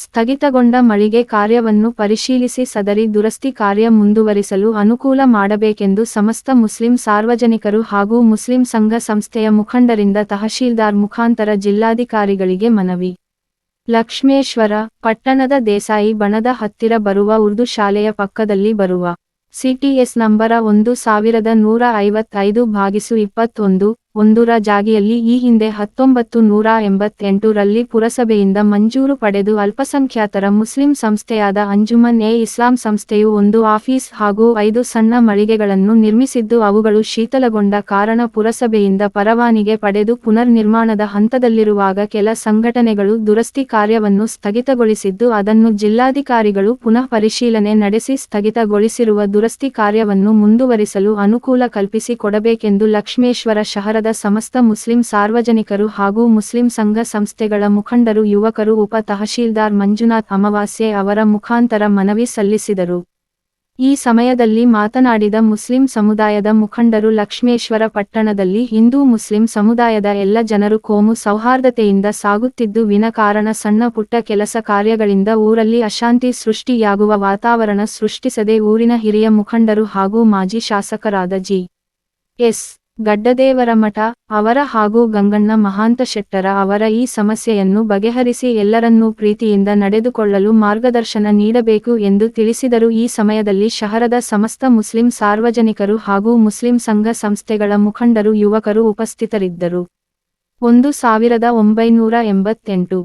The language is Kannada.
ಸ್ಥಗಿತಗೊಂಡ ಮಳಿಗೆ ಕಾರ್ಯವನ್ನು ಪರಿಶೀಲಿಸಿ ಸದರಿ ದುರಸ್ತಿ ಕಾರ್ಯ ಮುಂದುವರಿಸಲು ಅನುಕೂಲ ಮಾಡಬೇಕೆಂದು ಸಮಸ್ತ ಮುಸ್ಲಿಂ ಸಾರ್ವಜನಿಕರು ಹಾಗೂ ಮುಸ್ಲಿಂ ಸಂಘ ಸಂಸ್ಥೆಯ ಮುಖಂಡರಿಂದ ತಹಶೀಲ್ದಾರ್ ಮುಖಾಂತರ ಜಿಲ್ಲಾಧಿಕಾರಿಗಳಿಗೆ ಮನವಿ. ಲಕ್ಷ್ಮೇಶ್ವರ, ಪಟ್ಟಣದ ದೇಸಾಯಿ ಬಣದ ಹತ್ತಿರ ಬರುವ ಉರ್ದು ಶಾಲೆಯ ಪಕ್ಕದಲ್ಲಿ ಬರುವ. ಸಿಟಿಎಸ್ ನಂಬರ ಒಂದು ಸಾವಿರದ ನೂರ ಐವತ್ತೈದು ಭಾಗಿಸು ಇಪ್ಪತ್ತೊಂದು ಒಂದೂರ ಜಾಗಿಯಲ್ಲಿ ಈ ಹಿಂದೆ ಹತ್ತೊಂಬತ್ತು ನೂರ ಎಂಬತ್ತೆಂಟರಲ್ಲಿ ಪುರಸಭೆಯಿಂದ ಮಂಜೂರು ಪಡೆದು ಅಲ್ಪಸಂಖ್ಯಾತರ ಮುಸ್ಲಿಂ ಸಂಸ್ಥೆಯಾದ ಅಂಜುಮನ್ ಎ ಇಸ್ಲಾಂ ಸಂಸ್ಥೆಯು ಒಂದು ಆಫೀಸ್ ಹಾಗೂ ಐದು ಸಣ್ಣ ಮಳಿಗೆಗಳನ್ನು ನಿರ್ಮಿಸಿದ್ದು ಅವುಗಳು ಶೀತಲಗೊಂಡ ಕಾರಣ ಪುರಸಭೆಯಿಂದ ಪರವಾನಿಗೆ ಪಡೆದು ಪುನರ್ ನಿರ್ಮಾಣದ ಹಂತದಲ್ಲಿರುವಾಗ ಕೆಲ ಸಂಘಟನೆಗಳು ದುರಸ್ತಿ ಕಾರ್ಯವನ್ನು ಸ್ಥಗಿತಗೊಳಿಸಿದ್ದು ಅದನ್ನು ಜಿಲ್ಲಾಧಿಕಾರಿಗಳು ಪುನಃ ಪರಿಶೀಲನೆ ನಡೆಸಿ ಸ್ಥಗಿತಗೊಳಿಸಿರುವ ದುರಸ್ತಿ ಕಾರ್ಯವನ್ನು ಮುಂದುವರಿಸಲು ಅನುಕೂಲ ಕಲ್ಪಿಸಿ ಲಕ್ಷ್ಮೇಶ್ವರ ಲಕ್ಷ್ಮೇಶ್ವರ ಶಹರದ ಸಮಸ್ತ ಮುಸ್ಲಿಂ ಸಾರ್ವಜನಿಕರು ಹಾಗೂ ಮುಸ್ಲಿಂ ಸಂಘ ಸಂಸ್ಥೆಗಳ ಮುಖಂಡರು, ಯುವಕರು, ಉಪ ತಹಶೀಲ್ದಾರ್ ಮಂಜುನಾಥ್ ಅಮಾವಾಸ್ಯೆ ಅವರ ಮುಖಾಂತರ ಮನವಿ ಸಲ್ಲಿಸಿದರು. ಈ ಸಮಯದಲ್ಲಿ ಮಾತನಾಡಿದ ಮುಸ್ಲಿಂ ಸಮುದಾಯದ ಮುಖಂಡರು, ಲಕ್ಷ್ಮೇಶ್ವರ ಪಟ್ಟಣದಲ್ಲಿ ಹಿಂದೂ ಮುಸ್ಲಿಂ ಸಮುದಾಯದ ಎಲ್ಲ ಜನರು ಕೋಮು ಸೌಹಾರ್ದತೆಯಿಂದ ಸಾಗುತ್ತಿದ್ದು, ವಿನಕಾರಣ ಸಣ್ಣ ಪುಟ್ಟ ಕೆಲಸ ಕಾರ್ಯಗಳಿಂದ ಊರಲ್ಲಿ ಅಶಾಂತಿ ಸೃಷ್ಟಿಯಾಗುವ ವಾತಾವರಣ ಸೃಷ್ಟಿಸದೆ ಊರಿನ ಹಿರಿಯ ಮುಖಂಡರು ಹಾಗೂ ಮಾಜಿ ಶಾಸಕರಾದ ಜಿ. ಎಸ್. ಗಡ್ಡದೇವರಮಠ ಅವರ ಹಾಗೂ ಗಂಗಣ್ಣ ಮಹಾಂತ ಶೆಟ್ಟರ ಅವರ ಈ ಸಮಸ್ಯೆಯನ್ನು ಬಗೆಹರಿಸಿ ಎಲ್ಲರನ್ನೂ ಪ್ರೀತಿಯಿಂದ ನಡೆದುಕೊಳ್ಳಲು ಮಾರ್ಗದರ್ಶನ ನೀಡಬೇಕು ಎಂದು ತಿಳಿಸಿದರು. ಈ ಸಮಯದಲ್ಲಿ ಶಹರದ ಸಮಸ್ತ ಮುಸ್ಲಿಂ ಸಾರ್ವಜನಿಕರು ಹಾಗೂ ಮುಸ್ಲಿಂ ಸಂಘ ಸಂಸ್ಥೆಗಳ ಮುಖಂಡರು, ಯುವಕರು ಉಪಸ್ಥಿತರಿದ್ದರು. ಒಂದು ಸಾವಿರದ ಒಂಬೈನೂರ ಎಂಬತ್ತೆಂಟು